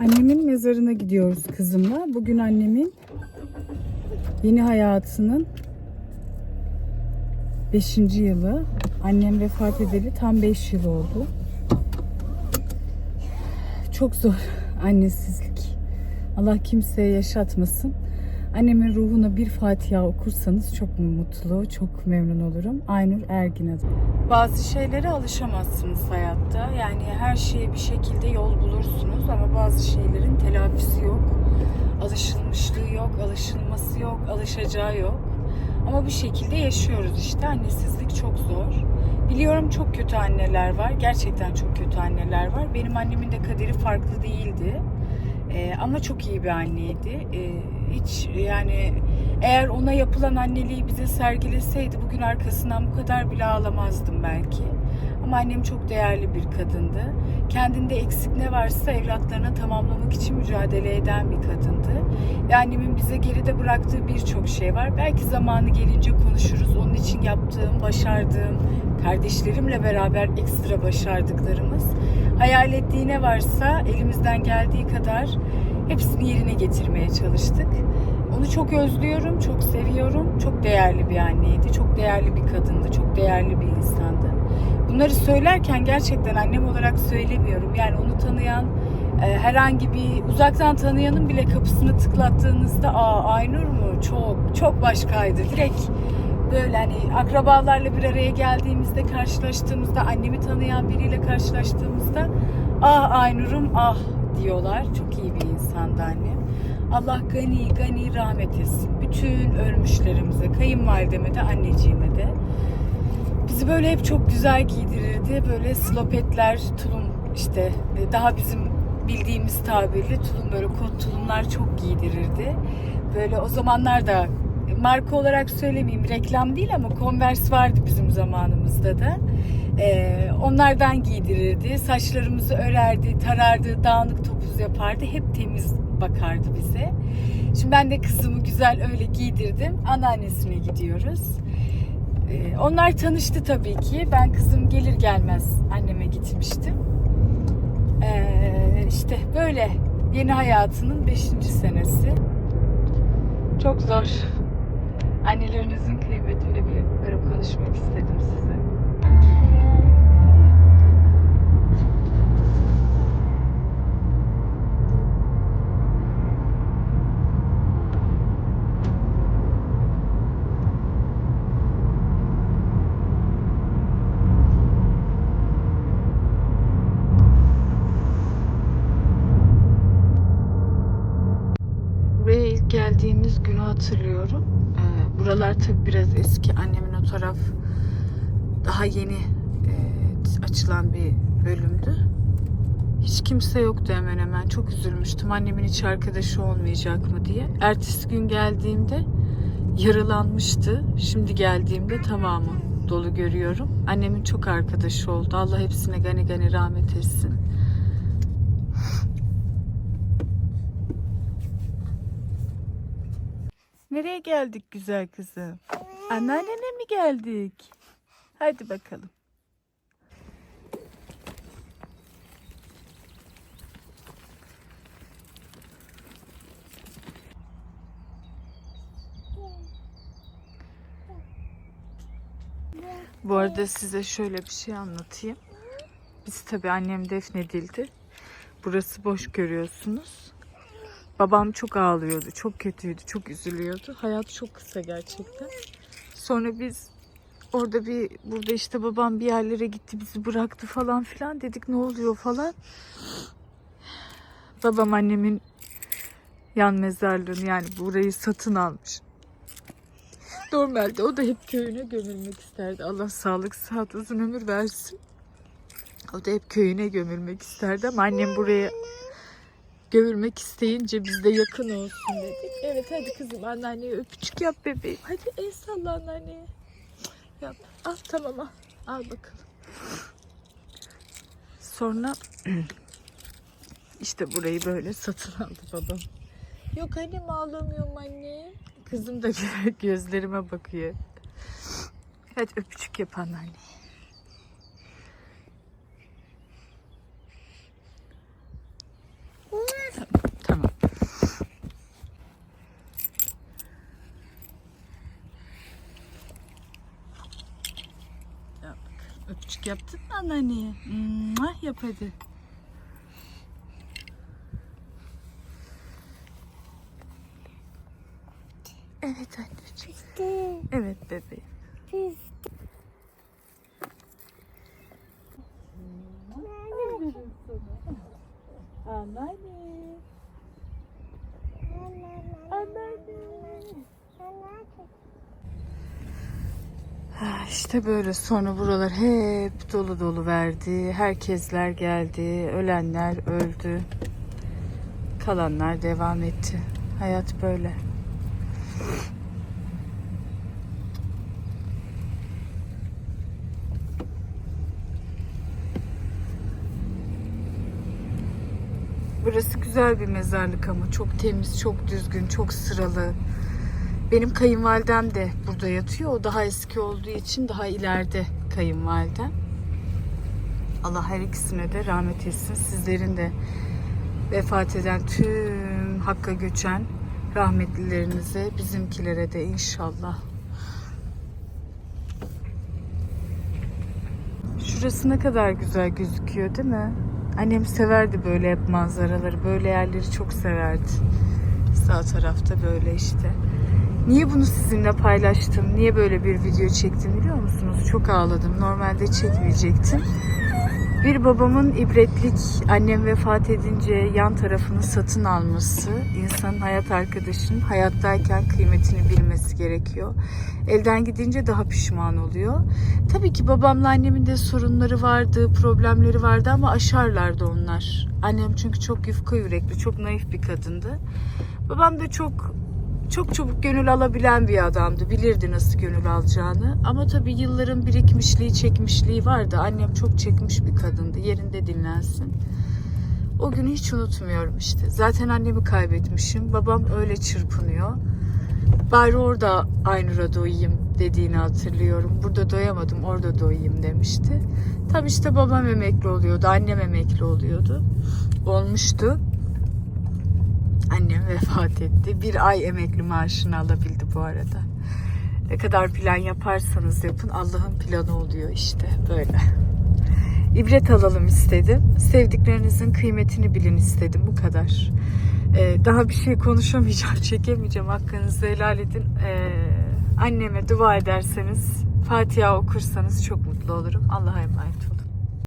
Annemin mezarına gidiyoruz kızımla. Bugün annemin yeni hayatının 5. yılı. Annem vefat edeli tam 5 yıl oldu. Çok zor annesizlik. Allah kimseye yaşatmasın. Annemin ruhuna bir Fatiha okursanız çok mutlu, çok memnun olurum. Aynur Ergin adı. Bazı şeylere alışamazsınız hayatta. Yani her şeye bir şekilde yol bulursunuz ama bazı şeylerin telafisi yok. Alışılmışlığı yok, alışılması yok, alışacağı yok. Ama bir şekilde yaşıyoruz işte. Annesizlik çok zor. Biliyorum çok kötü anneler var. Gerçekten çok kötü anneler var. Benim annemin de kaderi farklı değildi. Ee, ama çok iyi bir anneydi. Ee, hiç yani eğer ona yapılan anneliği bize sergileseydi bugün arkasından bu kadar bile ağlamazdım belki. Ama annem çok değerli bir kadındı. Kendinde eksik ne varsa evlatlarına tamamlamak için mücadele eden bir kadındı. Ve annemin bize geride bıraktığı birçok şey var. Belki zamanı gelince konuşuruz. Onun için yaptığım, başardığım, kardeşlerimle beraber ekstra başardıklarımız. Hayal ettiği ne varsa elimizden geldiği kadar hepsini yerine getirmeye çalıştık. Onu çok özlüyorum, çok seviyorum. Çok değerli bir anneydi, çok değerli bir kadındı, çok değerli bir insandı. Bunları söylerken gerçekten annem olarak söylemiyorum. Yani onu tanıyan, e, herhangi bir uzaktan tanıyanın bile kapısını tıklattığınızda aa Aynur mu? Çok, çok başkaydı. Direkt böyle hani akrabalarla bir araya geldiğimizde karşılaştığımızda annemi tanıyan biriyle karşılaştığımızda ah Aynur'um ah diyorlar. Çok iyi bir insandı annem. Allah gani gani rahmet etsin. Bütün ölmüşlerimize, kayınvalideme de anneciğime de. Bizi böyle hep çok güzel giydirirdi. Böyle slopetler, tulum işte daha bizim bildiğimiz tabirle tulum böyle kot tulumlar çok giydirirdi. Böyle o zamanlar da marka olarak söylemeyeyim reklam değil ama Converse vardı bizim zamanımızda da. Ee, onlardan giydirirdi. Saçlarımızı örerdi, tarardı, dağınık topuz yapardı. Hep temiz bakardı bize. Şimdi ben de kızımı güzel öyle giydirdim. Anneannesine gidiyoruz. Ee, onlar tanıştı tabii ki. Ben kızım gelir gelmez anneme gitmiştim. Ee, işte böyle yeni hayatının 5. senesi. Çok zor. Annelerinizin kıymetini bilin. Böyle konuşmak istedim size. Hatırlıyorum. Ee, buralar tabii biraz eski. Annemin o taraf daha yeni e, açılan bir bölümdü. Hiç kimse yoktu hemen hemen. Çok üzülmüştüm. Annemin hiç arkadaşı olmayacak mı diye. Ertesi gün geldiğimde yaralanmıştı. Şimdi geldiğimde tamamı dolu görüyorum. Annemin çok arkadaşı oldu. Allah hepsine gani gani rahmet etsin. Nereye geldik güzel kızım? Anneannene mi geldik? Hadi bakalım. Bu arada size şöyle bir şey anlatayım. Biz tabii annem defnedildi. Burası boş görüyorsunuz. Babam çok ağlıyordu, çok kötüydü, çok üzülüyordu. Hayat çok kısa gerçekten. Sonra biz orada bir, burada işte babam bir yerlere gitti, bizi bıraktı falan filan dedik ne oluyor falan. Babam annemin yan mezarlığını yani burayı satın almış. Normalde o da hep köyüne gömülmek isterdi. Allah sağlık, sıhhat, uzun ömür versin. O da hep köyüne gömülmek isterdi ama annem buraya gömülmek isteyince biz de yakın olsun dedik. Evet hadi kızım anneanneye öpücük yap bebeğim. Hadi el salla anneanneye. Yap. Al tamam al. Al bakalım. Sonra işte burayı böyle satın aldı babam. Yok annem ağlamıyorum anne. Kızım da gözlerime bakıyor. Hadi öpücük yap anneanneye. Yaptın mı anneanneye? Mwah, yap hadi. Evet anneciğim. Evet bebeğim. İşte böyle sonra buralar hep dolu dolu verdi. Herkesler geldi. Ölenler öldü. Kalanlar devam etti. Hayat böyle. Burası güzel bir mezarlık ama çok temiz, çok düzgün, çok sıralı. Benim kayınvalidem de burada yatıyor. O daha eski olduğu için daha ileride kayınvalidem. Allah her ikisine de rahmet etsin. Sizlerin de vefat eden tüm Hakk'a göçen rahmetlilerinize, bizimkilere de inşallah. Şurası ne kadar güzel gözüküyor değil mi? Annem severdi böyle hep manzaraları. Böyle yerleri çok severdi. Sağ tarafta böyle işte. Niye bunu sizinle paylaştım? Niye böyle bir video çektim biliyor musunuz? Çok ağladım. Normalde çekmeyecektim. Bir babamın ibretlik annem vefat edince yan tarafını satın alması, insanın hayat arkadaşının hayattayken kıymetini bilmesi gerekiyor. Elden gidince daha pişman oluyor. Tabii ki babamla annemin de sorunları vardı, problemleri vardı ama aşarlardı onlar. Annem çünkü çok yufka yürekli, çok naif bir kadındı. Babam da çok çok çabuk gönül alabilen bir adamdı. Bilirdi nasıl gönül alacağını. Ama tabii yılların birikmişliği, çekmişliği vardı. Annem çok çekmiş bir kadındı. Yerinde dinlensin. O günü hiç unutmuyorum işte. Zaten annemi kaybetmişim. Babam öyle çırpınıyor. Bari orada Aynur'a doyayım dediğini hatırlıyorum. Burada doyamadım, orada doyayım demişti. Tabii işte babam emekli oluyordu, annem emekli oluyordu. Olmuştu. Annem vefat etti. Bir ay emekli maaşını alabildi bu arada. Ne kadar plan yaparsanız yapın Allah'ın planı oluyor işte böyle. İbret alalım istedim. Sevdiklerinizin kıymetini bilin istedim bu kadar. Ee, daha bir şey konuşamayacağım, çekemeyeceğim. Hakkınızı helal edin. Ee, anneme dua ederseniz, Fatiha okursanız çok mutlu olurum. Allah'a emanet olun.